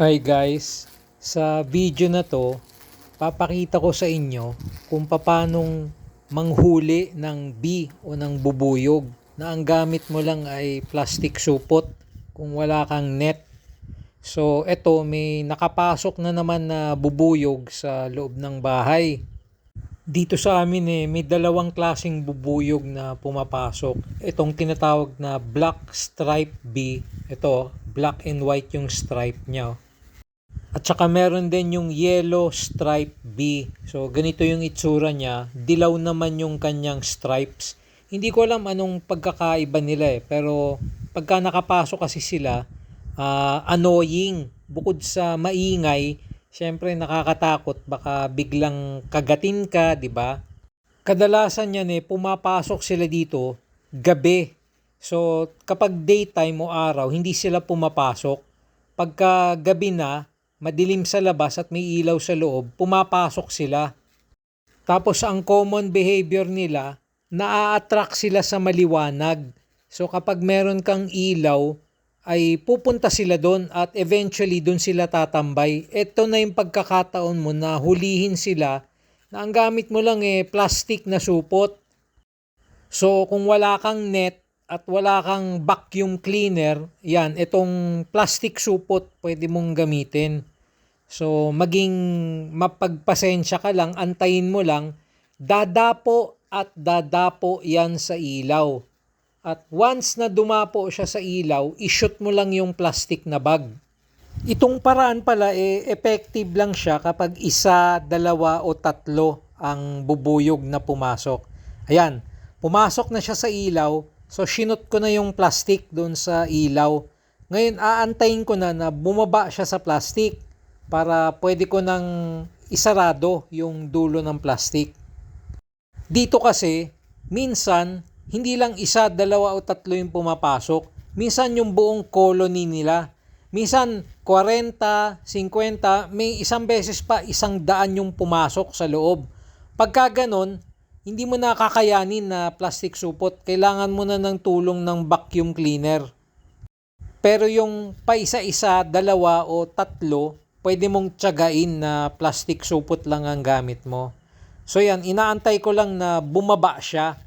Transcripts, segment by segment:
Hi guys, sa video na to, papakita ko sa inyo kung paanong manghuli ng bee o ng bubuyog na ang gamit mo lang ay plastic supot kung wala kang net. So eto may nakapasok na naman na bubuyog sa loob ng bahay. Dito sa amin eh, may dalawang klaseng bubuyog na pumapasok. Itong tinatawag na black stripe bee. Ito, black and white yung stripe niya. oh. At saka meron din yung yellow stripe bee. So ganito yung itsura niya. Dilaw naman yung kanyang stripes. Hindi ko alam anong pagkakaiba nila eh. Pero pagka nakapasok kasi sila, ah, annoying. Bukod sa maingay, syempre nakakatakot. Baka biglang kagatin ka, di ba? Kadalasan yan eh, pumapasok sila dito gabi. So kapag daytime o araw, hindi sila pumapasok. Pagka gabi na, madilim sa labas at may ilaw sa loob, pumapasok sila. Tapos ang common behavior nila, naa-attract sila sa maliwanag. So kapag meron kang ilaw, ay pupunta sila doon at eventually doon sila tatambay. Ito na yung pagkakataon mo na hulihin sila na ang gamit mo lang eh plastic na supot. So kung wala kang net at wala kang vacuum cleaner, yan, itong plastic supot pwede mong gamitin. So maging mapagpasensya ka lang, antayin mo lang, dadapo at dadapo yan sa ilaw. At once na dumapo siya sa ilaw, ishoot mo lang yung plastic na bag. Itong paraan pala, eh, effective lang siya kapag isa, dalawa o tatlo ang bubuyog na pumasok. Ayan, pumasok na siya sa ilaw, so sinot ko na yung plastic doon sa ilaw. Ngayon, aantayin ko na na bumaba siya sa plastic para pwede ko nang isarado yung dulo ng plastic. Dito kasi, minsan, hindi lang isa, dalawa o tatlo yung pumapasok. Minsan yung buong colony nila. Minsan 40, 50, may isang beses pa isang daan yung pumasok sa loob. Pagka ganon, hindi mo nakakayanin na plastic supot. Kailangan mo na ng tulong ng vacuum cleaner. Pero yung pa isa-isa, dalawa o tatlo, pwede mong tiyagain na plastic supot lang ang gamit mo. So yan, inaantay ko lang na bumaba siya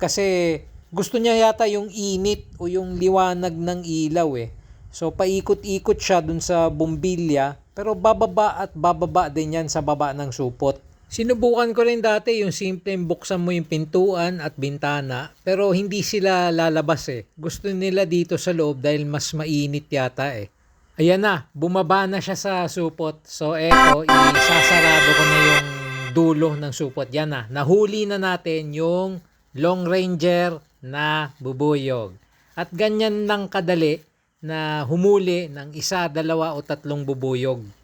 kasi gusto niya yata yung init o yung liwanag ng ilaw eh. So paikot-ikot siya dun sa bumbilya pero bababa at bababa din yan sa baba ng supot. Sinubukan ko rin dati yung simpleng buksan mo yung pintuan at bintana pero hindi sila lalabas eh. Gusto nila dito sa loob dahil mas mainit yata eh. Ayan na, bumaba na siya sa supot. So eto, isasarado ko na yung dulo ng supot. Yan na, nahuli na natin yung Long Ranger na bubuyog. At ganyan lang kadali na humuli ng isa, dalawa o tatlong bubuyog.